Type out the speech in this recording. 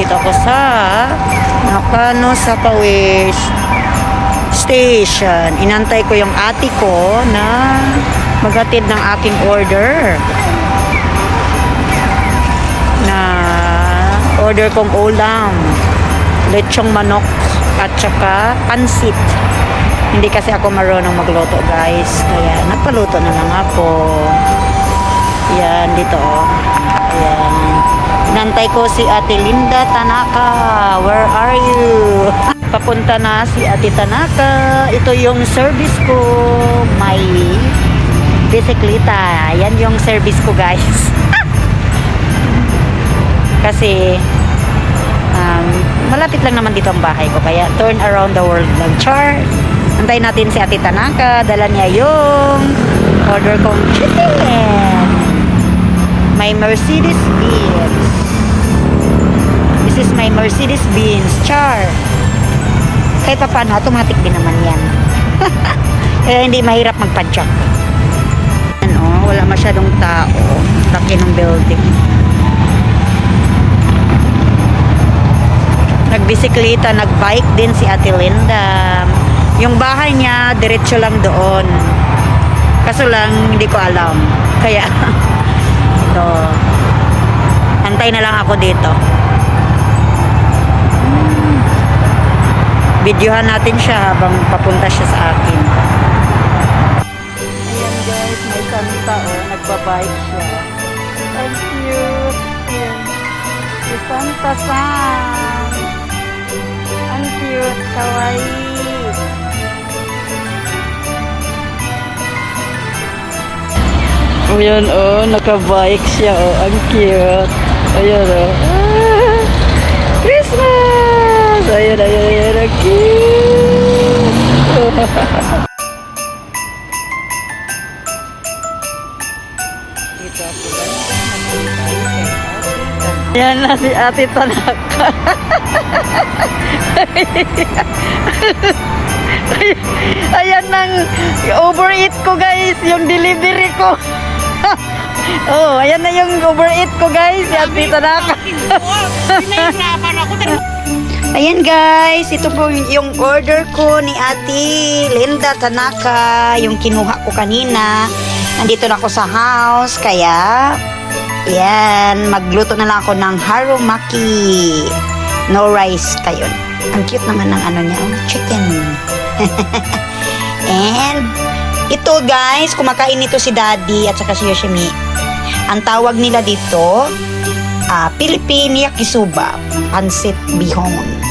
nandito ako sa Nakano sa Pawis Station. Inantay ko yung ate ko na maghatid ng aking order. Na order kong ulam. Lechong manok at saka pansit. Hindi kasi ako marunong magluto guys. Kaya nagpaluto na lang ako. Yan, dito oh. Nantay ko si Ate Linda Tanaka. Where are you? Papunta na si Ate Tanaka. Ito yung service ko. May bisikleta. Yan yung service ko guys. Kasi um, malapit lang naman dito ang bahay ko. Kaya turn around the world lang. Char! Antayin natin si Ate Tanaka. Dala niya yung order kong chicken. My Mercedes Benz. This is my Mercedes Benz. Char! Kahit pa paano, automatic din naman yan. Kaya hindi mahirap magpadyak. Ano, wala masyadong tao. Laki ng building. nagbisikleta, nagbike din si Ate Linda. Yung bahay niya, diretso lang doon. Kaso lang, hindi ko alam. Kaya, ito, antay na lang ako dito. Videohan natin siya habang papunta siya sa akin. Ayan guys, may kanta oh, nagbabike siya. Ang cute. Ayan. Si Santa San. Ang cute, kawaii. Ayan oh, nakabike siya oh, ang cute. Ayan oh. Ah, Christmas! Ayan, ayan. Dito ako Ayan na si Ate Tanaka. Ayan nang overeat ko guys, yung delivery ko. oh, ayan na yung overeat ko guys, si Ate Tanaka. Pinahirapan ako. Ayan guys, ito po yung order ko ni Ate Linda Tanaka, yung kinuha ko kanina. Nandito na ako sa house, kaya yan, magluto na lang ako ng harumaki. No rice kayo. Ang cute naman ng ano niya, oh, chicken. And ito guys, kumakain nito si Daddy at saka si Yoshimi. Ang tawag nila dito, ah Philippine Yakisoba, Pansit Bihon.